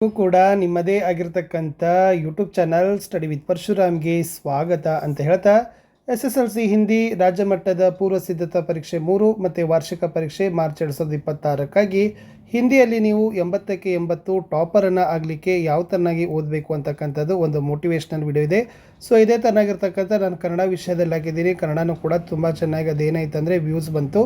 ಕೂಡ ನಿಮ್ಮದೇ ಆಗಿರತಕ್ಕಂಥ ಯೂಟ್ಯೂಬ್ ಚಾನಲ್ ಸ್ಟಡಿ ವಿತ್ ಪರಶುರಾಮ್ಗೆ ಸ್ವಾಗತ ಅಂತ ಹೇಳ್ತಾ S S L C Hindi ರಾಜ್ಯ ಮಟ್ಟದ ಪೂರ್ವ ಸಿದ್ಧತಾ ಪರೀಕ್ಷೆ ಮೂರು ಮತ್ತು ವಾರ್ಷಿಕ ಪರೀಕ್ಷೆ ಮಾರ್ಚ್ ಎರಡು ಸಾವಿರದ ಇಪ್ಪತ್ತಾರಕ್ಕಾಗಿ ಹಿಂದಿಯಲ್ಲಿ ನೀವು ಎಂಬತ್ತಕ್ಕೆ ಎಂಬತ್ತು ಟಾಪರನ್ನು ಆಗಲಿಕ್ಕೆ ಯಾವ ಥರನಾಗಿ ಓದಬೇಕು ಅಂತಕ್ಕಂಥದ್ದು ಒಂದು ಮೋಟಿವೇಶ್ನಲ್ ವಿಡಿಯೋ ಇದೆ. ಸೊ ಇದೇ ಥರನಾಗಿರ್ತಕ್ಕಂಥ ನಾನು ಕನ್ನಡ ವಿಷಯದಲ್ಲಿ ಹಾಕಿದ್ದೀನಿ ಕನ್ನಡನೂ ಕೂಡ ತುಂಬ ಚೆನ್ನಾಗಿ ಅದೇನಾಯ್ತು ಅಂದರೆ ವ್ಯೂಸ್ ಬಂತು.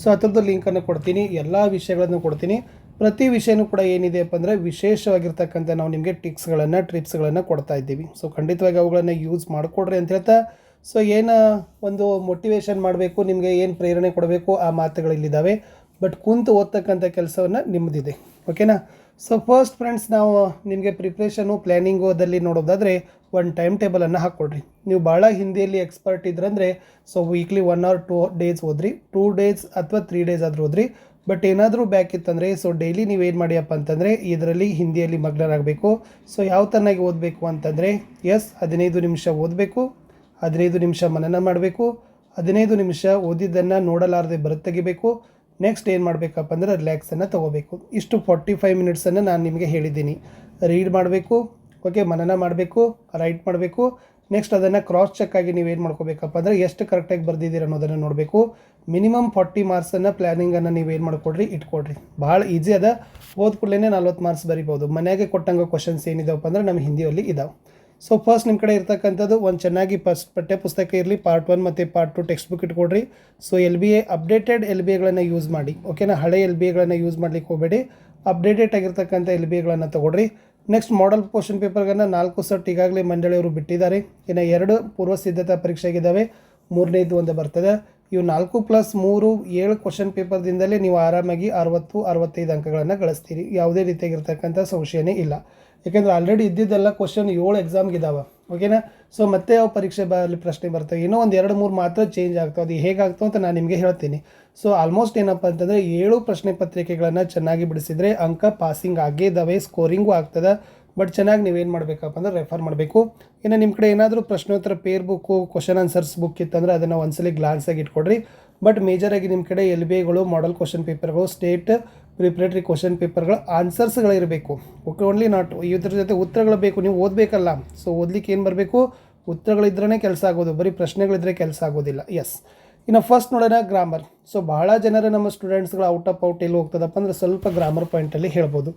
ಸೊ ಅದರದ್ದು ಲಿಂಕನ್ನು ಕೊಡ್ತೀನಿ. ಎಲ್ಲ ವಿಷಯಗಳನ್ನು ಕೊಡ್ತೀನಿ. ಪ್ರತಿ ವಿಷಯನೂ ಕೂಡ ಏನಿದೆಯಪ್ಪ ಅಂದರೆ ವಿಶೇಷವಾಗಿರ್ತಕ್ಕಂಥ ನಾವು ನಿಮಗೆ ಟಿಕ್ಸ್ಗಳನ್ನು, ಟ್ರಿಪ್ಸ್ಗಳನ್ನು ಕೊಡ್ತಾ ಇದ್ದೀವಿ. ಸೊ ಖಂಡಿತವಾಗಿ ಅವುಗಳನ್ನು ಯೂಸ್ ಮಾಡಿಕೊಡ್ರಿ ಅಂತ ಹೇಳ್ತಾ ಸೊ ಏನು ಒಂದು ಮೋಟಿವೇಶನ್ ಮಾಡಬೇಕು, ನಿಮಗೆ ಏನು ಪ್ರೇರಣೆ ಕೊಡಬೇಕು, ಆ ಮಾತುಗಳಿಲ್ಲಿದ್ದಾವೆ. ಬಟ್ ಕುಂತು ಓದ್ತಕ್ಕಂಥ ಕೆಲಸವನ್ನು ನಿಮ್ಮದಿದೆ ಓಕೆನಾ ಸೊ ಫಸ್ಟ್ ಫ್ರೆಂಡ್ಸ್ ನಾವು ನಿಮಗೆ ಪ್ರಿಪ್ರೇಷನು ಪ್ಲ್ಯಾನಿಂಗು ಅದರಲ್ಲಿ ನೋಡೋದಾದರೆ ಒಂದು ಟೈಮ್ ಟೇಬಲನ್ನು ಹಾಕ್ಕೊಡ್ರಿ. ನೀವು ಭಾಳ ಹಿಂದಿಯಲ್ಲಿ expert ಇದ್ರಂದರೆ so weekly one or two days ಓದ್ರಿ ಟೂ ಡೇಸ್ ಅಥವಾ ತ್ರೀ ಡೇಸ್ ಆದರೂ ಓದ್ರಿ. ಬಟ್ ಏನಾದರೂ ಬ್ಯಾಕ್ ಇತ್ತಂದರೆ ಸೊ ಡೈಲಿ ನೀವೇನು ಮಾಡಿಯಪ್ಪ ಅಂತಂದರೆ, ಇದರಲ್ಲಿ ಹಿಂದಿಯಲ್ಲಿ ಮಗ್ನರಾಗಬೇಕು. ಸೊ ಯಾವ ಥರನಾಗಿ ಓದಬೇಕು ಅಂತಂದರೆ ಎಸ್ ಹದಿನೈದು ನಿಮಿಷ ಓದಬೇಕು, ಹದಿನೈದು ನಿಮಿಷ ಮನನ ಮಾಡಬೇಕು, ಹದಿನೈದು ನಿಮಿಷ ಓದಿದ್ದನ್ನು ನೋಡಲಾರದೆ ತೆಗಿಬೇಕು. ನೆಕ್ಸ್ಟ್ ಏನು ಮಾಡಬೇಕಪ್ಪ ಅಂದರೆ ರಿಲ್ಯಾಕ್ಸನ್ನು ತೊಗೋಬೇಕು. ಇಷ್ಟು ಫಾರ್ಟಿ ಫೈವ್ ಮಿನಿಟ್ಸನ್ನು ನಾನು ನಿಮಗೆ ಹೇಳಿದ್ದೀನಿ. ರೀಡ್ ಮಾಡಬೇಕು ಓಕೆ ಮನನ ಮಾಡಬೇಕು ರೈಟ್ ಮಾಡಬೇಕು ನೆಕ್ಸ್ಟ್ ಅದನ್ನು ಕ್ರಾಸ್ ಚೆಕ್ ಆಗಿ ಏನು ಮಾಡ್ಕೋಬೇಕಪ್ಪ ಅಂದರೆ ಎಷ್ಟು ಕರೆಕ್ಟಾಗಿ ಬರ್ದಿದ್ದೀರ ಅನ್ನೋದನ್ನು ನೋಡಬೇಕು. ಮಿನಿಮಮ್ ಫಾರ್ಟಿ ಮಾರ್ಕ್ಸನ್ನು ಪ್ಲ್ಯಾನಿಂಗನ್ನು ಏನು ಮಾಡ್ಕೊಡ್ರಿ? ಇಟ್ಕೊಡ್ರಿ. ಭಾಳ ಈಸಿ ಅದ. ಓದ್ ಕೂಡಲೇ ನಲ್ವತ್ತು ಮಾರ್ಕ್ಸ್ ಬರಿಬೋದು. ಮನೆಗೆ ಕೊಟ್ಟಂಗೆ ಕ್ವಶನ್ಸ್ ಏನಿದಾವಪ್ಪ ಅಂದರೆ ನಮ್ಮ ಹಿಂದಿಯಲ್ಲಿ ಇದಾವೆ. ಸೊ ಫಸ್ಟ್ ನಿಮ್ಮ ಕಡೆ ಇರ್ತಕ್ಕಂಥದ್ದು ಒಂದು ಚೆನ್ನಾಗಿ ಫಸ್ಟ್ ಪಠ್ಯ ಪುಸ್ತಕ ಇರಲಿ ಪಾರ್ಟ್ ಒನ್ ಮತ್ತು part two text book ಇಟ್ಕೊಡ್ರಿ. So L B A updated L B ಎಗಳನ್ನು use ಮಾಡಿ. ಓಕೆನಾ ಹಳೆ ಎಲ್ ಬಿ ಎಗಳನ್ನು ಯೂಸ್ ಮಾಡ್ಲಿಕ್ಕೆ ಹೋಗಬೇಡಿ. ಅಪ್ಡೇಟೆಡ್ ಆಗಿರ್ತಕ್ಕಂಥ ಎಲ್ ಬಿ ಎಗಳನ್ನು ತೊಗೊಳ್ರಿ ನೆಕ್ಸ್ಟ್ ಮಾಡಲ್ ಕ್ವಶನ್ ಪೇಪರ್ಗಳನ್ನು ನಾಲ್ಕು ಸೆಟ್ ಈಗಾಗಲೇ ಮಂಡಳಿಯವರು ಬಿಟ್ಟಿದ್ದಾರೆ. ಇನ್ನು ಎರಡು ಪೂರ್ವ ಸಿದ್ಧತಾ ಪರೀಕ್ಷೆಗಿದ್ದಾವೆ ಮೂರನೇದು ಒಂದು ಬರ್ತದೆ. ಇವು ನಾಲ್ಕು ಪ್ಲಸ್ ಮೂರು ಏಳು ಕ್ವಶನ್ ಪೇಪರ್ದಿಂದಲೇ ನೀವು ಆರಾಮಾಗಿ ಅರವತ್ತು, ಅರವತ್ತೈದು ಅಂಕಗಳನ್ನು ಗಳಿಸ್ತೀರಿ. ಯಾವುದೇ ರೀತಿಯಾಗಿರ್ತಕ್ಕಂಥ ಸಂಶಯನೇ ಇಲ್ಲ. ಯಾಕೆಂದರೆ ಆಲ್ರೆಡಿ ಇದ್ದಿದ್ದೆಲ್ಲ ಕ್ವಶನ್ ಏಳು ಎಕ್ಸಾಮ್ಗಿದ್ದಾವೆ ಓಕೆನಾ ಸೊ ಮತ್ತೆ ಯಾವ ಪರೀಕ್ಷೆ ಬರಲಿ ಪ್ರಶ್ನೆ ಬರ್ತವೆ ಏನೋ ಒಂದು ಎರಡು ಮೂರು ಮಾತ್ರ ಚೇಂಜ್ ಆಗ್ತಾವೆ. ಅದು ಹೇಗಾಗ್ತಾವೆ ಅಂತ ನಾನು ನಿಮಗೆ ಹೇಳ್ತೀನಿ. ಸೊ ಆಲ್ಮೋಸ್ಟ್ ಏನಪ್ಪ ಅಂತಂದರೆ ಏಳು ಪ್ರಶ್ನೆ ಪತ್ರಿಕೆಗಳನ್ನು ಚೆನ್ನಾಗಿ ಬಿಡಿಸಿದರೆ ಅಂಕ ಪಾಸಿಂಗ್ ಆಗೇ ಇದಾವೆ ಸ್ಕೋರಿಂಗು ಆಗ್ತದೆ ಬಟ್ ಚೆನ್ನಾಗಿ ನೀವೇನು ಮಾಡಬೇಕಪ್ಪ ಅಂದ್ರೆ ರೆಫರ್ ಮಾಡಬೇಕು. ಇನ್ನು ನಿಮ್ಮ ಕಡೆ ಏನಾದರೂ ಪ್ರಶ್ನೋತ್ತರ paper book question answers book ಇತ್ತಂದರೆ ಅದನ್ನು ಒಂದ್ಸಲಿ ಗ್ಲಾನ್ಸಾಗಿ ಇಟ್ಕೊಡ್ರಿ. ಬಟ್ ಮೇಜರಾಗಿ ನಿಮ್ಮ ಕಡೆ ಎಲ್ ಬಿ ಐಗಳು ಮಾಡಲ್ ಕ್ವಶನ್ ಪೇಪರ್ಗಳು ಸ್ಟೇಟ್ ಪ್ರಿಪ್ರೇಟರಿ ಕ್ವಶನ್ ಪೇಪರ್ಗಳು ಆನ್ಸರ್ಸ್ಗಳಿರಬೇಕು ಓಕೆ ಓನ್ಲಿ ನಾಟ್ ಇದ್ರ ಜೊತೆ ಉತ್ತರಗಳು ಬೇಕು, ನೀವು ಓದಬೇಕಲ್ಲ. ಸೊ ಓದ್ಲಿಕ್ಕೆ ಏನು ಬರಬೇಕು? ಉತ್ತರಗಳಿದ್ರೇ ಕೆಲಸ ಆಗೋದು, ಬರೀ ಪ್ರಶ್ನೆಗಳಿದ್ರೆ ಕೆಲಸ ಆಗೋದಿಲ್ಲ. ಎಸ್ ಇನ್ನು ಫಸ್ಟ್ ನೋಡೋಣ ಗ್ರಾಮರ್ ಸೊ ಭಾಳ ಜನರ ನಮ್ಮ ಸ್ಟೂಡೆಂಟ್ಸ್ಗಳು ಔಟ್ ಆಫ್ ಔಟ್ ಎಲ್ಲಿ ಹೋಗ್ತದಪ್ಪ ಅಂದರೆ ಸ್ವಲ್ಪ ಗ್ರಾಮರ್ ಪಾಯಿಂಟಲ್ಲಿ ಹೇಳ್ಬೋದು.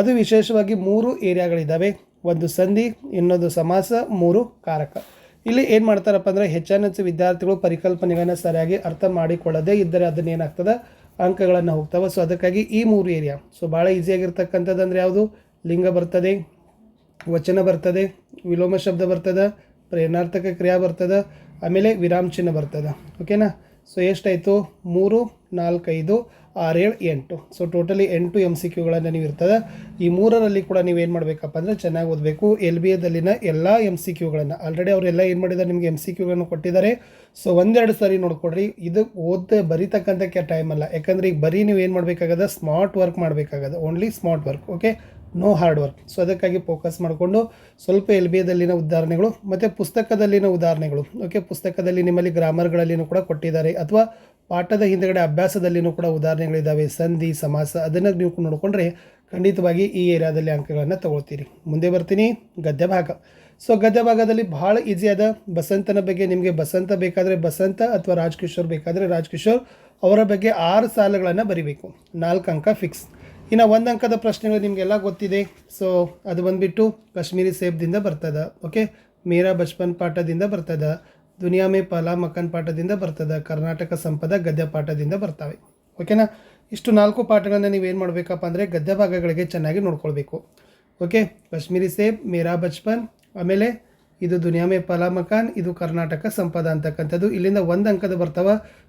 ಅದು ವಿಶೇಷವಾಗಿ ಮೂರು ಏರಿಯಾಗಳಿದ್ದಾವೆ ಒಂದು ಸಂಧಿ, ಇನ್ನೊಂದು ಸಮಾಸ, ಮೂರು ಕಾರಕ. ಇಲ್ಲಿ ಏನು ಮಾಡ್ತಾರಪ್ಪ ಅಂದರೆ ಹೆಚ್ಚಾನೆಚ್ಚು ವಿದ್ಯಾರ್ಥಿಗಳು ಪರಿಕಲ್ಪನೆಗಳನ್ನು ಸರಿಯಾಗಿ ಅರ್ಥ ಮಾಡಿಕೊಳ್ಳದೇ ಇದ್ದರೆ ಅದನ್ನ ಏನಾಗ್ತದೆ ಅಂಕಗಳನ್ನು ಹೋಗ್ತಾವೆ. ಸೊ ಅದಕ್ಕಾಗಿ ಈ ಮೂರು ಏರಿಯಾ ಸೊ ಭಾಳ ಈಸಿಯಾಗಿರ್ತಕ್ಕಂಥದ್ದು ಅಂದರೆ ಯಾವುದು? ಲಿಂಗ ಬರ್ತದೆ, ವಚನ ಬರ್ತದೆ, ವಿಲೋಮ ಶಬ್ದ ಬರ್ತದೆ, ಪ್ರೇರಣಾರ್ಥಕ ಕ್ರಿಯಾ ಬರ್ತದೆ, ಆಮೇಲೆ ವಿರಾಮ ಚಿಹ್ನ ಬರ್ತದೆ. ಓಕೆನಾ ಸೊ ಎಷ್ಟಾಯಿತು? ಮೂರು, ನಾಲ್ಕೈದು. ಆರೇಳು ಎಂಟು. ಸೊ ಟೋಟಲಿ ಎಂಟು ಎಂ ಸಿ ಕ್ಯೂಗಳನ್ನು ನೀವು ಇರ್ತದೆ. ಈ ಮೂರರಲ್ಲಿ ಕೂಡ ನೀವು ಏನು ಮಾಡಬೇಕಪ್ಪ ಅಂದರೆ ಚೆನ್ನಾಗಿ ಓದಬೇಕು. ಎಲ್ ಬಿ ಎದಲ್ಲಿನ ಎಲ್ಲ ಎಂ ಸಿ ಕ್ಯೂಗಳನ್ನು ಆಲ್ರೆಡಿ ಅವರೆಲ್ಲ ಏನು ಮಾಡಿದ್ದಾರೆ? ನಿಮಗೆ ಎಂ ಸಿ ಕ್ಯೂಗಳನ್ನು ಕೊಟ್ಟಿದ್ದಾರೆ. ಸೊ ಒಂದೆರಡು ಸಾರಿ ನೋಡ್ಕೊಡ್ರಿ. ಇದು ಓದ್ದೆ ಬರೀತಕ್ಕಂಥ ಕೆ ಟೈಮ್ ಅಲ್ಲ. ಯಾಕಂದರೆ ಈಗ ಬರೀ ನೀವು ಏನು ಮಾಡಬೇಕಾಗದ? Smart work ಮಾಡಬೇಕಾಗದ. Only smart work okay no hard work so ಅದಕ್ಕಾಗಿ ಫೋಕಸ್ ಮಾಡಿಕೊಂಡು ಸ್ವಲ್ಪ ಎಲ್ ಬಿ ಎದಲ್ಲಿನ ಉದಾಹರಣೆಗಳು, ಮತ್ತು ಪುಸ್ತಕದಲ್ಲಿನ ಉದಾಹರಣೆಗಳು ಓಕೆ ಪುಸ್ತಕದಲ್ಲಿ ನಿಮ್ಮಲ್ಲಿ ಗ್ರಾಮರ್ಗಳಲ್ಲಿನೂ ಕೂಡ ಕೊಟ್ಟಿದ್ದಾರೆ. ಅಥವಾ ಪಾಠದ ಹಿಂದೆಗಡೆ ಅಭ್ಯಾಸದಲ್ಲಿನೂ ಕೂಡ ಉದಾಹರಣೆಗಳಿದ್ದಾವೆ ಸಂಧಿ, ಸಮಾಸ ಅದನ್ನು ನೀವು ನೋಡಿಕೊಂಡ್ರೆ ಖಂಡಿತವಾಗಿ ಈ ಏರಿಯಾದಲ್ಲಿ ಅಂಕಗಳನ್ನು ತಗೊಳ್ತೀರಿ. ಮುಂದೆ ಬರ್ತೀನಿ. ಗದ್ಯ ಭಾಗ ಸೊ ಗದ್ಯ ಭಾಗದಲ್ಲಿ ಭಾಳ ಈಸಿಯಾದ ಬಸಂತನ ಬಗ್ಗೆ ನಿಮಗೆ ಬಸಂತ ಬೇಕಾದರೆ ಬಸಂತ ಅಥವಾ ರಾಜ್ಕಿಶೋರ್ ಬೇಕಾದರೆ ರಾಜ್ಕಿಶೋರ್ ಅವರ ಬಗ್ಗೆ ಆರು ಸಾಲುಗಳನ್ನು ಬರಿಬೇಕು. ನಾಲ್ಕು ಅಂಕ ಫಿಕ್ಸ್ ಇನ್ನು ಒಂದು ಅಂಕದ ಪ್ರಶ್ನೆಗಳು ನಿಮಗೆಲ್ಲ ಗೊತ್ತಿದೆ. ಸೊ, ಅದು ಬಂದುಬಿಟ್ಟು ಕಾಶ್ಮೀರಿ ಸೇಬ್ದಿಂದ ಬರ್ತದೆ. ಓಕೆ ಮೀರಾ ಬಚ್ಪನ್ ಪಾಠದಿಂದ ಬರ್ತದೆ. ದುನಿಯಾ ಮೇ ಪಲಾ ಮಕನ್ ಪಾಠದಿಂದ ಬರ್ತದೆ, ಕರ್ನಾಟಕ ಸಂಪದ ಗದ್ಯ ಪಾಠದಿಂದ ಬರ್ತವೆ. ಓಕೆನಾ ಇಷ್ಟು ನಾಲ್ಕು ಪಾಠಗಳನ್ನು ನೀವೇನು ಮಾಡಬೇಕಪ್ಪ ಅಂದರೆ ಗದ್ಯ ಭಾಗಗಳಿಗೆ ಚೆನ್ನಾಗಿ ನೋಡ್ಕೊಳ್ಬೇಕು. ಓಕೆ ಕಾಶ್ಮೀರಿ ಸೇಬ್, ಮೇರಾ ಬಚ್ಪನ್, ಆಮೇಲೆ ಇದು ದುನಿಯಾ ಮೇ ಪಲಾ ಮಕಾನ್, ಇದು ಕರ್ನಾಟಕ ಸಂಪದ ಅಂತಕ್ಕಂಥದ್ದು. ಇಲ್ಲಿಂದ ಒಂದು ಅಂಕದ ಬರ್ತಾವ.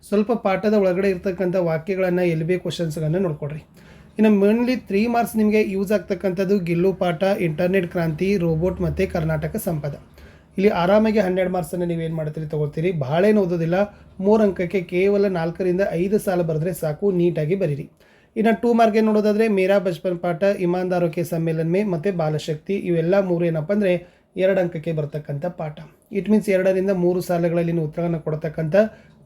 ಸ್ವಲ್ಪ ಪಾಠದ ಒಳಗಡೆ ಇರ್ತಕ್ಕಂಥ ವಾಕ್ಯಗಳನ್ನು ಎಲ್ಲಿ ಬಿ ಕ್ವಶನ್ಸ್ಗಳನ್ನು ನೋಡ್ಕೊಡ್ರಿ ಇನ್ನು ಮೇನ್ಲಿ ತ್ರೀ ಮಾರ್ಕ್ಸ್ ನಿಮಗೆ ಯೂಸ್ ಆಗ್ತಕ್ಕಂಥದ್ದು ಗಿಲ್ಲು ಪಾಠ ಇಂಟರ್ನೆಟ್ ಕ್ರಾಂತಿ ರೋಬೋಟ್ ಮತ್ತು ಕರ್ನಾಟಕ ಸಂಪದ. ಇಲ್ಲಿ ಆರಾಮಾಗಿ ಹನ್ನೆರಡು ಮಾರ್ಕ್ಸನ್ನು ಏನು ಮಾಡ್ತೀರಿ, ತೊಗೊಳ್ತೀರಿ. ಭಾಳ ಏನು ಓದೋದಿಲ್ಲ. ಮೂರು ಅಂಕಕ್ಕೆ ಕೇವಲ ನಾಲ್ಕರಿಂದ ಐದು ಸಾಲ ಬರೆದ್ರೆ ಸಾಕು, ನೀಟಾಗಿ ಬರೀರಿ. ಇನ್ನು ಟೂ ಮಾರ್ಕ್ಗೆ ನೋಡೋದಾದರೆ, ಮೇರಾ ಬಚ್ಪನ್ ಪಾಠ ಇಮಾನ್ದಾರೋ ಕೆ ಮತ್ತು ಬಾಲಶಕ್ತಿ, ಇವೆಲ್ಲ ಮೂರು ಏನಪ್ಪ ಅಂದರೆ ಎರಡು ಅಂಕಕ್ಕೆ ಬರ್ತಕ್ಕಂಥ ಪಾಠ. ಇಟ್ ಮೀನ್ಸ್ ಎರಡರಿಂದ ಮೂರು ಸಾಲಗಳಲ್ಲಿ ನೀವು ಉತ್ತರವನ್ನು ಕೊಡ್ತಕ್ಕಂಥ,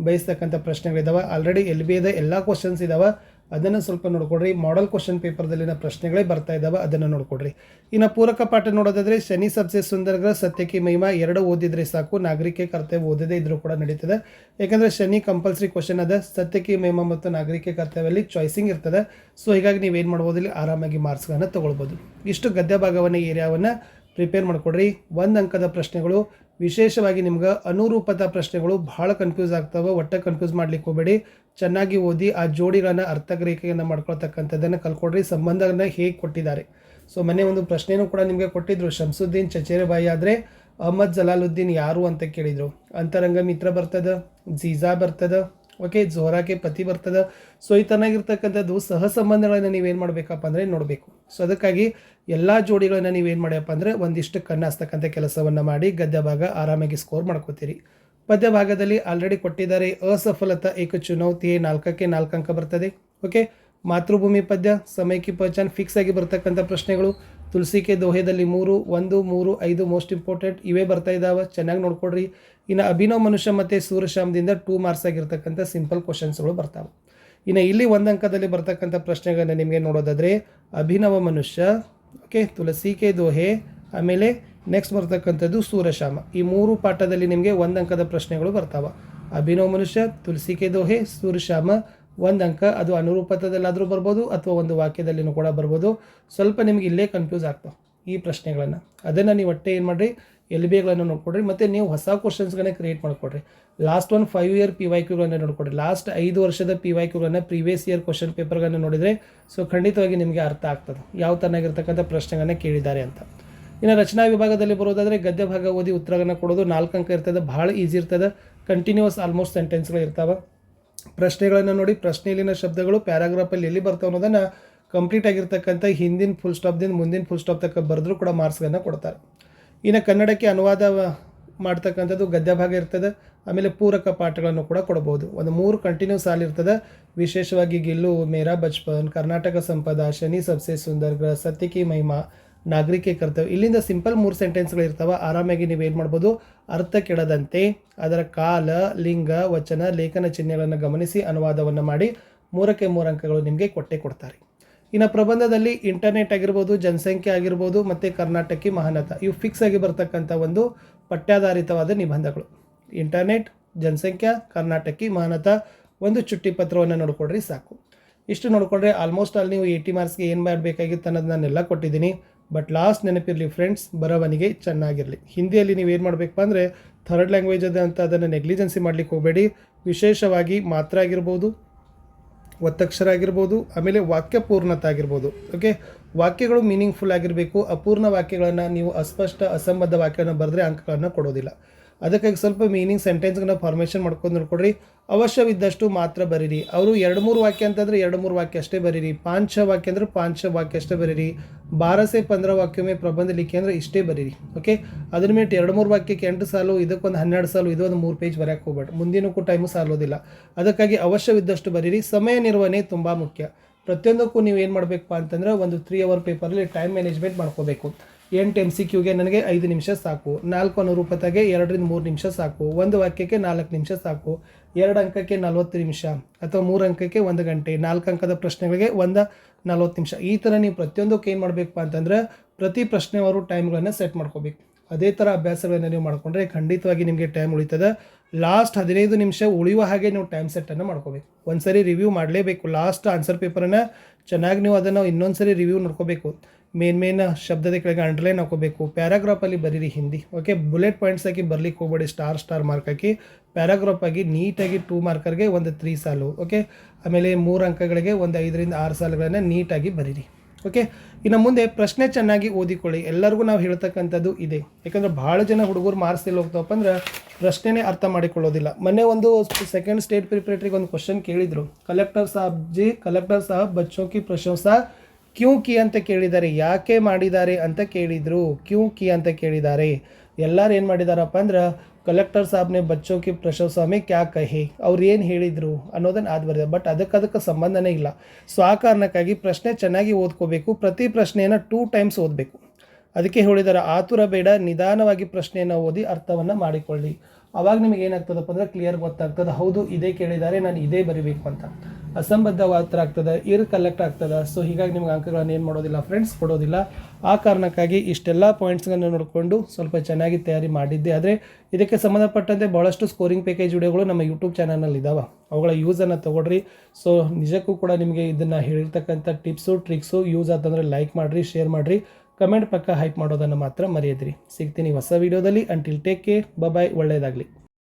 ಬಯಸ್ತಕ್ಕಂಥ ಪ್ರಶ್ನೆಗಳಿದ್ದಾವೆ ಆಲ್ರೆಡಿ ಎಲ್ ಬಿ ಎದ ಎಲ್ಲ ಕ್ವಶನ್ಸ್ ಇದ್ದಾವೆ ಅದನ್ನು ಸ್ವಲ್ಪ ನೋಡ್ಕೊಡ್ರಿ. ಮಾಡೆಲ್ ಕ್ವಶನ್ ಪೇಪರ್ದಲ್ಲಿನ ಪ್ರಶ್ನೆಗಳೇ ಬರ್ತಾ ಇದ್ದಾವೆ, ಅದನ್ನು ನೋಡ್ಕೊಡ್ರಿ. ಇನ್ನು ಪೂರಕ ಪಾಠ ನೋಡೋದಾದರೆ, ಶನಿ ಸಬ್ಸೆ ಸುಂದರಗ್ರಹ ಸತ್ಯಕ್ಕೆ ಮಹಿಮ ಎರಡು ಓದಿದ್ರೆ ಸಾಕು. ನಾಗರಿಕೆ ಕರ್ತವ್ಯ ಓದದೇ ಇದ್ರೂ ಕೂಡ ನಡೀತದೆ. ಯಾಕಂದರೆ ಶನಿ ಕಂಪಲ್ಸರಿ ಕ್ವಶನ್ ಅದ, ಸತ್ಯಕ್ಕೆ ಮಹಿಮಾ ಮತ್ತು ನಾಗರಿಕೆ ಕರ್ತವ್ಯದಲ್ಲಿ ಚಾಯ್ಸಿಂಗ್ ಇರ್ತದೆ. ಸೊ ಹೀಗಾಗಿ ನೀವೇನು ಮಾಡ್ಬೋದು ಇಲ್ಲಿ? ಆರಾಮಾಗಿ ಮಾರ್ಕ್ಸ್ಗಳನ್ನು ತೊಗೊಳ್ಬೋದು. ಇಷ್ಟು ಗದ್ಯ ಭಾಗವನ್ನು ಏರಿಯಾವನ್ನು ಪ್ರಿಪೇರ್ ಮಾಡಿಕೊಡ್ರಿ. ಒಂದು ಅಂಕದ ಪ್ರಶ್ನೆಗಳು ವಿಶೇಷವಾಗಿ ನಿಮ್ಗೆ ಅನುರೂಪದ ಪ್ರಶ್ನೆಗಳು ಭಾಳ ಕನ್ಫ್ಯೂಸ್ ಆಗ್ತಾವೆ, ಒಟ್ಟೆ ಕನ್ಫ್ಯೂಸ್ ಮಾಡ್ಲಿಕ್ಕೆ ಹೋಗಬೇಡಿ. ಚೆನ್ನಾಗಿ ಓದಿ ಆ ಜೋಡಿಗಳನ್ನು ಅರ್ಥಗ್ರಹಿಕೆಯನ್ನು ಮಾಡ್ಕೊಳ್ತಕ್ಕಂಥದ್ದನ್ನು ಕಲ್ಕೊಡ್ರಿ, ಸಂಬಂಧಗಳನ್ನ ಹೇಗೆ ಕೊಟ್ಟಿದ್ದಾರೆ. ಸೊ ಮೊನ್ನೆ ಒಂದು ಪ್ರಶ್ನೆನೂ ಕೂಡ ನಿಮಗೆ ಕೊಟ್ಟಿದ್ರು ಶಂಸುದ್ದೀನ್ ಚಚೇರಬಾಯಿ ಆದರೆ ಅಹಮದ್ ಜಲಾಲುದ್ದೀನ್ ಯಾರು ಅಂತ ಕೇಳಿದರು. ಅಂತರಂಗ ಮಿತ್ರ ಬರ್ತದ ಜೀಜಾ ಬರ್ತದ ಓಕೆ, ಜೋರಾಗೆ ಪತಿ ಬರ್ತದೆ. ಸೊ ಈ ತನಗಿರ್ತಕ್ಕಂಥದ್ದು ಸಹ ಸಂಬಂಧಗಳನ್ನು ನೀವೇನು ಮಾಡಬೇಕಪ್ಪ ಅಂದರೆ ನೋಡಬೇಕು. ಸೊ ಅದಕ್ಕಾಗಿ ಎಲ್ಲ ಜೋಡಿಗಳನ್ನು ನೀವೇನು ಮಾಡ್ಯಪ್ಪ ಅಂದರೆ ಒಂದಿಷ್ಟು ಕಣ್ಣಾಸ್ತಕ್ಕಂಥ ಕೆಲಸವನ್ನು ಮಾಡಿ ಗದ್ಯ ಭಾಗ ಆರಾಮಾಗಿ ಸ್ಕೋರ್ ಮಾಡ್ಕೋತೀರಿ. ಪದ್ಯ ಭಾಗದಲ್ಲಿ ಆಲ್ರೆಡಿ ಕೊಟ್ಟಿದ್ದಾರೆ ಅಸಫಲತ ಏಕ ಚುನೌತಿ ನಾಲ್ಕಕ್ಕೆ ನಾಲ್ಕು ಅಂಕ ಬರ್ತದೆ. ಓಕೆ, ಮಾತೃಭೂಮಿ ಪದ್ಯ, ಸಮಯಕ್ಕೆ ಪಚಾನ್ ಫಿಕ್ಸ್ ಆಗಿ ಬರ್ತಕ್ಕಂಥ ಪ್ರಶ್ನೆಗಳು. ತುಳಸಿ ಕೆ ದೋಹೆದಲ್ಲಿ ಮೂರು, ಒಂದು, ಮೂರು, ಐದು ಮೋಸ್ಟ್ ಇಂಪಾರ್ಟೆಂಟ್ ಇವೇ ಬರ್ತಾ ಇದ್ದಾವೆ ಚೆನ್ನಾಗಿ ನೋಡ್ಕೊಡ್ರಿ. ಇನ್ನು ಅಭಿನವ್ ಮನುಷ್ಯ ಮತ್ತು ಸೂರ್ಯಶ್ಯಾಮದಿಂದ ಟೂ ಮಾರ್ಕ್ಸ್ ಆಗಿರ್ತಕ್ಕಂಥ ಸಿಂಪಲ್ ಕ್ವಶನ್ಸ್ಗಳು ಬರ್ತಾವೆ. ಇನ್ನು ಇಲ್ಲಿ ಒಂದು ಅಂಕದಲ್ಲಿ ಬರ್ತಕ್ಕಂಥ ಪ್ರಶ್ನೆಗಳನ್ನ ನಿಮಗೆ ನೋಡೋದಾದರೆ, ಅಭಿನವ ಮನುಷ್ಯ ಓಕೆ ತುಳಸಿ ಕೆ ದೋಹೆ, ಆಮೇಲೆ ನೆಕ್ಸ್ಟ್ ಬರ್ತಕ್ಕಂಥದ್ದು ಸೂರ್ಯಶ್ಯಾಮ. ಈ ಮೂರು ಪಾಠದಲ್ಲಿ ನಿಮಗೆ ಒಂದು ಅಂಕದ ಪ್ರಶ್ನೆಗಳು ಬರ್ತಾವೆ. ಅಭಿನವ ಮನುಷ್ಯ ತುಳಸಿ ಕೆ ದೋಹೆ, ಸೂರ್ಯಶ್ಯಾಮ ಒಂದು ಅಂಕ, ಅದು ಅನುರೂಪತದಲ್ಲಾದರೂ ಬರ್ಬೋದು ಅಥವಾ ಒಂದು ವಾಕ್ಯದಲ್ಲಿನೂ ಕೂಡ ಬರ್ಬೋದು. ಸ್ವಲ್ಪ ನಿಮಗೆ ಇಲ್ಲೇ ಕನ್ಫ್ಯೂಸ್ ಆಗ್ತಾವೆ ಈ ಪ್ರಶ್ನೆಗಳನ್ನು. ಅದನ್ನು ನೀವು ಒಟ್ಟೆ ಏನು ಮಾಡಿರಿ? ಎಲ್ ಬಿ ಎಗಳನ್ನು ನೋಡ್ಕೊಡ್ರಿ, ಮತ್ತು ನೀವು ಹೊಸ ಕ್ವಶನ್ಸ್ಗಳನ್ನ ಕ್ರಿಯೇಟ್ ಮಾಡಿಕೊಡ್ರಿ. Last one five year P Y ಕ್ಯೂಗಳನ್ನು ನೋಡ್ಕೊಡ್ರಿ. ಲಾಸ್ಟ್ ಐದು ವರ್ಷದ ಪಿ ವೈ ಕ್ಯೂಗಳನ್ನು ಪ್ರೀವಿಯಸ್ ಇಯರ್ ಕ್ವಶನ್ ಪೇಪರ್ಗಳನ್ನು ನೋಡಿದರೆ ಸೊ ಖಂಡಿತವಾಗಿ ನಿಮಗೆ ಅರ್ಥ ಆಗ್ತದೆ. ಯಾವ ತನ್ನಾಗಿರ್ತಕ್ಕಂಥ ಪ್ರಶ್ನೆಗಳನ್ನ ಕೇಳಿದ್ದಾರೆ ಅಂತ. ಇನ್ನು ರಚನಾ ವಿಭಾಗದಲ್ಲಿ ಬರೋದಾದರೆ, ಗದ್ಯ ಭಾಗ ಓದಿ ಉತ್ತರಗಳನ್ನು ಕೊಡೋದು ನಾಲ್ಕು ಅಂಕ ಇರ್ತದೆ ಭಾಳ ಈಸಿ ಇರ್ತದೆ. ಕಂಟಿನ್ಯೂಸ್ ಆಲ್ಮೋಸ್ಟ್ ಸೆಂಟೆನ್ಸ್ಗಳು ಇರ್ತಾವೆ. ಪ್ರಶ್ನೆಗಳನ್ನು ನೋಡಿ, ಪ್ರಶ್ನೆಯಲ್ಲಿನ ಶಬ್ದಗಳು ಪ್ಯಾರಾಗ್ರಾಫಲ್ಲಿ ಎಲ್ಲಿ ಬರ್ತಾವೆ ಅನ್ನೋದನ್ನು ಕಂಪ್ಲೀಟ್ ಆಗಿರ್ತಕ್ಕಂಥ ಹಿಂದಿನ ಫುಲ್ ಸ್ಟಾಪ್ದಿಂದ ಮುಂದಿನ ಫುಲ್ ಸ್ಟಾಪ್ ತಕ್ಕ ಬರೆದ್ರೂ ಕೂಡ ಮಾರ್ಕ್ಸ್ಗಳನ್ನು ಕೊಡ್ತಾರೆ. ಇನ್ನು ಕನ್ನಡಕ್ಕೆ ಅನುವಾದ ಮಾಡ್ತಕ್ಕಂಥದ್ದು ಗದ್ಯ ಭಾಗ ಇರ್ತದೆ. ಆಮೇಲೆ ಪೂರಕ ಪಾಠಗಳನ್ನು ಕೂಡ ಕೊಡ್ಬೋದು. ಒಂದು ಮೂರು ಕಂಟಿನ್ಯೂ ಸಾಲ್ ಇರ್ತದೆ. ವಿಶೇಷವಾಗಿ ಗಿಲ್ಲು, ಮೇರಾ, ಬಚ್ಪನ್, ಕರ್ನಾಟಕ ಸಂಪದ, ಶನಿ, ಸಬ್ಸೆ ಸುಂದರ್ಗ್ರ ಸತ್ಯಕಿ ಮಹಿಮಾ ನಾಗರಿಕೆ ಕರ್ತವ್ಯ. ಇಲ್ಲಿಂದ ಸಿಂಪಲ್ ಮೂರು ಸೆಂಟೆನ್ಸ್ಗಳು ಇರ್ತಾವೆ. ಆರಾಮಾಗಿ ನೀವು ಏನು ಮಾಡ್ಬೋದು? ಅರ್ಥ ಕೆಡದಂತೆ ಅದರ ಕಾಲ, ಲಿಂಗ, ವಚನ, ಲೇಖನ ಚಿಹ್ನೆಗಳನ್ನು ಗಮನಿಸಿ ಅನುವಾದವನ್ನು ಮಾಡಿ ಮೂರಕ್ಕೆ ಮೂರು ಅಂಕಗಳು ನಿಮಗೆ ಕೊಟ್ಟೆ ಕೊಡ್ತಾರೆ. ಇನ್ನು ಪ್ರಬಂಧದಲ್ಲಿ ಇಂಟರ್ನೆಟ್ ಆಗಿರ್ಬೋದು, ಜನಸಂಖ್ಯೆ ಆಗಿರ್ಬೋದು, ಮತ್ತು ಕರ್ನಾಟಕಿ ಮಹಾನತ. ಇವು ಫಿಕ್ಸ್ ಆಗಿ ಬರ್ತಕ್ಕಂಥ ಒಂದು ಪಠ್ಯಾಧಾರಿತವಾದ ನಿಬಂಧಗಳು. ಇಂಟರ್ನೆಟ್ ಜನಸಂಖ್ಯಾ, ಕರ್ನಾಟಕಿ ಮಹಾನತ ಒಂದು ಚುಟ್ಟಿ ಪತ್ರವನ್ನು ನೋಡ್ಕೊಡ್ರಿ ಸಾಕು. ಇಷ್ಟು ನೋಡಿಕೊಂಡ್ರೆ ಆಲ್ಮೋಸ್ಟ್ ಅಲ್ಲಿ ನೀವು ಏಯ್ಟಿ ಮಾರ್ಕ್ಸ್ಗೆ ಏನು ಮಾಡಬೇಕಾಗಿತ್ತು ಅನ್ನೋದು ನಾನೆಲ್ಲ ಕೊಟ್ಟಿದ್ದೀನಿ. ಬಟ್ ಲಾಸ್ಟ್ ನೆನಪಿರಲಿ ಫ್ರೆಂಡ್ಸ್ ಬರವಣಿಗೆ ಚೆನ್ನಾಗಿರಲಿ. ಹಿಂದಿಯಲ್ಲಿ ನೀವು ಏನು ಮಾಡಬೇಕಪ್ಪ ಅಂದರೆ ಥರ್ಡ್ ಲ್ಯಾಂಗ್ವೇಜ್ ಅದ ಅಂತ ಅದನ್ನು ನೆಗ್ಲಿಜೆನ್ಸಿ ಮಾಡಲಿಕ್ಕೆ ಹೋಗಬೇಡಿ. ವಿಶೇಷವಾಗಿ ಮಾತ್ರ ಆಗಿರ್ಬೋದು ಒತ್ತಕ್ಷರ ಆಗಿರ್ಬೋದು ಆಮೇಲೆ ವಾಕ್ಯ ಪೂರ್ಣತೆ ಆಗಿರ್ಬೋದು. ಓಕೆ ವಾಕ್ಯಗಳು ಮೀನಿಂಗ್ಫುಲ್ ಆಗಿರಬೇಕು. ಅಪೂರ್ಣ ವಾಕ್ಯಗಳನ್ನು ನೀವು ಅಸ್ಪಷ್ಟ, ಅಸಂಬದ್ಧ ವಾಕ್ಯಗಳನ್ನು ಬರೆದ್ರೆ ಅಂಕಗಳನ್ನು ಕೊಡೋದಿಲ್ಲ. ಅದಕ್ಕಾಗಿ ಸ್ವಲ್ಪ ಮೀನಿಂಗ್ ಸೆಂಟೆನ್ಸ್ಗೆ ನಾವು ಫಾರ್ಮೇಷನ್ ಮಾಡ್ಕೊಂಡು ನೋಡ್ಕೊಡ್ರಿ ಅವಶ್ಯವಿದ್ದಷ್ಟು ಮಾತ್ರ ಬರೀರಿ. ಅವರು ಎರಡು ಮೂರು ವಾಕ್ಯ ಅಂತಂದ್ರೆ ಎರಡು ಮೂರು ವಾಕ್ಯ ಅಷ್ಟೇ ಬರೀರಿ. ಪಾಂಚ ವಾಕ್ಯ ಅಂದರೆ ಪಾಂಚ ವಾಕ್ಯ ಅಷ್ಟೇ ಬರೀರಿ. ಬಾರಸೆ ಪಂದ್ರ ವಾಕ್ಯಮೇ ಪ್ರಬಂಧ ಲಿಖಿ ಅಂದರೆ ಇಷ್ಟೇ ಬರೀರಿ. ಓಕೆ ಅದ್ರ ಮೇಲೆ ಎರಡು ಮೂರು ವಾಕ್ಯಕ್ಕೆ ಎಂಟು ಸಾಲು, ಇದಕ್ಕೊಂದು ಹನ್ನೆರಡು ಸಾಲು ಇದು ಒಂದು ಮೂರು ಪೇಜ್ ಬರೆಯಕ್ಕೆ ಹೋಗ್ಬೇಡಿ ಮುಂದಿನಕ್ಕೂ ಟೈಮು ಸಾಲೋದಿಲ್ಲ. ಅದಕ್ಕಾಗಿ ಅವಶ್ಯವಿದ್ದಷ್ಟು ಬರೀರಿ. ಸಮಯ ನಿರ್ವಹಣೆ ತುಂಬ ಮುಖ್ಯ. ಪ್ರತಿಯೊಂದಕ್ಕೂ ನೀವು ಏನು ಮಾಡಬೇಕಪ್ಪ ಅಂತಂದ್ರೆ ಒಂದು ತ್ರೀ ಅವರ್ ಪೇಪರಲ್ಲಿ ಟೈಮ್ ಮ್ಯಾನೇಜ್ಮೆಂಟ್ ಮಾಡ್ಕೋಬೇಕು. ಎಂಟು ಎಂ ಸಿ ಕ್ಯೂಗೆ ನನಗೆ ಐದು ನಿಮಿಷ ಸಾಕು. ನಾಲ್ಕು ಅನುರೂಪತೆಗೆ ಎರಡರಿಂದ ಮೂರು ನಿಮಿಷ ಸಾಕು. ಒಂದು ವಾಕ್ಯಕ್ಕೆ ನಾಲ್ಕು ನಿಮಿಷ ಸಾಕು. ಎರಡು ಅಂಕಕ್ಕೆ ನಲ್ವತ್ತು ನಿಮಿಷ ಅಥವಾ ಮೂರು ಅಂಕಕ್ಕೆ ಒಂದು ಗಂಟೆ. ನಾಲ್ಕು ಅಂಕದ ಪ್ರಶ್ನೆಗಳಿಗೆ ಒಂದು ನಲ್ವತ್ತು ನಿಮಿಷ. ಈ ಥರ ನೀವು ಪ್ರತಿಯೊಂದಕ್ಕೆ ಏನು ಮಾಡಬೇಕಪ್ಪ ಅಂತಂದ್ರೆ ಪ್ರತಿ ಪ್ರಶ್ನೆಯವರು ಟೈಮ್ಗಳನ್ನು ಸೆಟ್ ಮಾಡ್ಕೋಬೇಕು. ಅದೇ ಥರ ಅಭ್ಯಾಸಗಳನ್ನು ನೀವು ಮಾಡಿಕೊಂಡ್ರೆ ಖಂಡಿತವಾಗಿ ನಿಮಗೆ ಟೈಮ್ ಉಳಿತದೆ. ಲಾಸ್ಟ್ ಹದಿನೈದು ನಿಮಿಷ ಉಳಿಯುವ ಹಾಗೆ ನೀವು ಟೈಮ್ ಸೆಟ್ಟನ್ನು ಮಾಡ್ಕೋಬೇಕು. ಒಂದು ಸರಿ ರಿವ್ಯೂ ಮಾಡಲೇಬೇಕು. ಲಾಸ್ಟ್ ಆನ್ಸರ್ ಪೇಪರನ್ನು ಚೆನ್ನಾಗಿ ನೀವು ಅದನ್ನು ಇನ್ನೊಂದು ಸರಿ ರಿವ್ಯೂ ನೋಡ್ಕೋಬೇಕು. ಮೇನ್ ಮೇನ್ ಶಬ್ದದ ಕೆಳಗೆ ಅಂಡರ್ಲೈನ್ ಹಾಕೋಬೇಕು. ಪ್ಯಾರಾಗ್ರಾಫಲ್ಲಿ ಬರೀರಿ ಹಿಂದಿ. ಓಕೆ ಬುಲೆಟ್ ಪಾಯಿಂಟ್ಸ್ ಹಾಕಿ ಬರ್ಲಿಕ್ಕೆ ಹೋಗ್ಬೇಡಿ. ಸ್ಟಾರ್ ಸ್ಟಾರ್ ಮಾರ್ಕ್ ಹಾಕಿ. ಪ್ಯಾರಾಗ್ರಾಫ್ ಆಗಿ ನೀಟಾಗಿ ಟೂ ಮಾರ್ಕರ್ಗೆ ಒಂದು ತ್ರೀ ಸಾಲು. ಓಕೆ ಆಮೇಲೆ ಮೂರು ಅಂಕಗಳಿಗೆ ಒಂದು ಐದರಿಂದ ಆರು ಸಾಲುಗಳನ್ನು ನೀಟಾಗಿ ಬರೀರಿ. ಓಕೆ ಇನ್ನು ಮುಂದೆ ಪ್ರಶ್ನೆ ಚೆನ್ನಾಗಿ ಓದಿಕೊಳ್ಳಿ. ಎಲ್ಲರಿಗೂ ನಾವು ಹೇಳ್ತಕ್ಕಂಥದ್ದು ಇದೆ. ಯಾಕಂದ್ರೆ ಭಾಳ ಜನ ಹುಡುಗರು ಮಾರ್ಕ್ಸ್ ಎಲ್ಲಿ ಹೋಗ್ತಾವಪ್ಪ ಅಂದ್ರೆ ಪ್ರಶ್ನೆನೇ ಅರ್ಥ ಮಾಡಿಕೊಳ್ಳೋದಿಲ್ಲ. ಮೊನ್ನೆ ಒಂದು ಸೆಕೆಂಡ್ ಸ್ಟೇಟ್ ಪ್ರಿಪ್ರೇಟ್ರಿಗೆ ಒಂದು ಕ್ವಶನ್ ಕೇಳಿದರು. ಕಲೆಕ್ಟರ್ ಸಾಹಬ್ಜಿ ಕಲೆಕ್ಟರ್ ಸಾಹಬ್ ಬಚ್ಚೋಕಿ ಪ್ರಶಂಸಾ ಕ್ಯೂ ಕಿ ಅಂತ ಕೇಳಿದ್ದಾರೆ, ಯಾಕೆ ಮಾಡಿದ್ದಾರೆ ಅಂತ ಕೇಳಿದರು. ಕ್ಯೂ ಕಿ ಅಂತ ಕೇಳಿದ್ದಾರೆ. ಎಲ್ಲರೂ ಏನು ಮಾಡಿದಾರಪ್ಪ ಅಂದ್ರೆ ಕಲೆಕ್ಟರ್ ಸಾಬ್ನೆ ಬಚ್ಚೋ ಕಿ ಸ್ವಾಮಿ ಕ್ಯಾ ಕಹಿ? ಅವ್ರು ಏನು ಹೇಳಿದರು ಅನ್ನೋದನ್ನು ಆದ್ ಬಟ್ ಅದಕ್ಕೆ ಅದಕ್ಕೆ ಸಂಬಂಧನೇ ಇಲ್ಲ. ಸೊ ಆ ಕಾರಣಕ್ಕಾಗಿ ಪ್ರಶ್ನೆ ಚೆನ್ನಾಗಿ ಓದ್ಕೋಬೇಕು. ಪ್ರತಿ ಪ್ರಶ್ನೆಯನ್ನು ಟೂ ಟೈಮ್ಸ್ ಓದಬೇಕು. ಅದಕ್ಕೆ ಹೇಳಿದ್ದಾರೆ ಆತುರ ಬೇಡ, ನಿಧಾನವಾಗಿ ಪ್ರಶ್ನೆಯನ್ನು ಓದಿ ಅರ್ಥವನ್ನು ಮಾಡಿಕೊಳ್ಳಿ. ಅವಾಗ ನಿಮಗೆ ಏನಾಗ್ತದಪ್ಪ ಅಂದ್ರೆ ಕ್ಲಿಯರ್ ಗೊತ್ತಾಗ್ತದೆ, ಹೌದು ಇದೇ ಕೇಳಿದ್ದಾರೆ ನಾನು ಇದೇ ಬರಿಬೇಕು ಅಂತ. ಅಸಂಬದ್ಧ ವಾತ್ರ ಆಗ್ತದೆ, ಇರ್ ಕಲೆಕ್ಟ್ ಆಗ್ತದೆ ಸೊ ಹೀಗಾಗಿ ನಿಮ್ಗೆ ಅಂಕಗಳನ್ನು ಏನು ಮಾಡೋದಿಲ್ಲ ಫ್ರೆಂಡ್ಸ್ ಕೊಡೋದಿಲ್ಲ. ಆ ಕಾರಣಕ್ಕಾಗಿ ಇಷ್ಟೆಲ್ಲ ಪಾಯಿಂಟ್ಸ್ಗಳನ್ನು ನೋಡಿಕೊಂಡು ಸ್ವಲ್ಪ ಚೆನ್ನಾಗಿ ತಯಾರಿ ಮಾಡಿದ್ದೆ. ಆದರೆ ಇದಕ್ಕೆ ಸಂಬಂಧಪಟ್ಟಂತೆ ಭಾಳಷ್ಟು ಸ್ಕೋರಿಂಗ್ ಪ್ಯಾಕೇಜ್ ವಿಡಿಯೋಗಳು ನಮ್ಮ ಯೂಟ್ಯೂಬ್ ಚಾನಲ್ನಲ್ಲಿ ಇದ್ದಾವೆ ಅವುಗಳ ಯೂಸನ್ನು ತೊಗೊಳ್ರಿ. ಸೊ ನಿಜಕ್ಕೂ ಕೂಡ ನಿಮಗೆ ಇದನ್ನು ಹೇಳಿರ್ತಕ್ಕಂಥ ಟಿಪ್ಸು ಟ್ರಿಕ್ಸು ಯೂಸ್ ಆತಂದರೆ ಲೈಕ್ ಮಾಡಿರಿ ಶೇರ್ ಮಾಡಿರಿ. ಕಮೆಂಟ್ ಪಕ್ಕ ಹೈಪ್ ಮಾಡೋದನ್ನು ಮಾತ್ರ ಮರೆಯದಿರಿ. ಸಿಗ್ತೀನಿ ಹೊಸ ವೀಡಿಯೋದಲ್ಲಿ. ಅಂಟಿಲ್ ಟೇಕ್ ಕೇರ್ ಬಾಯ್ ಒಳ್ಳೆಯದಾಗಲಿ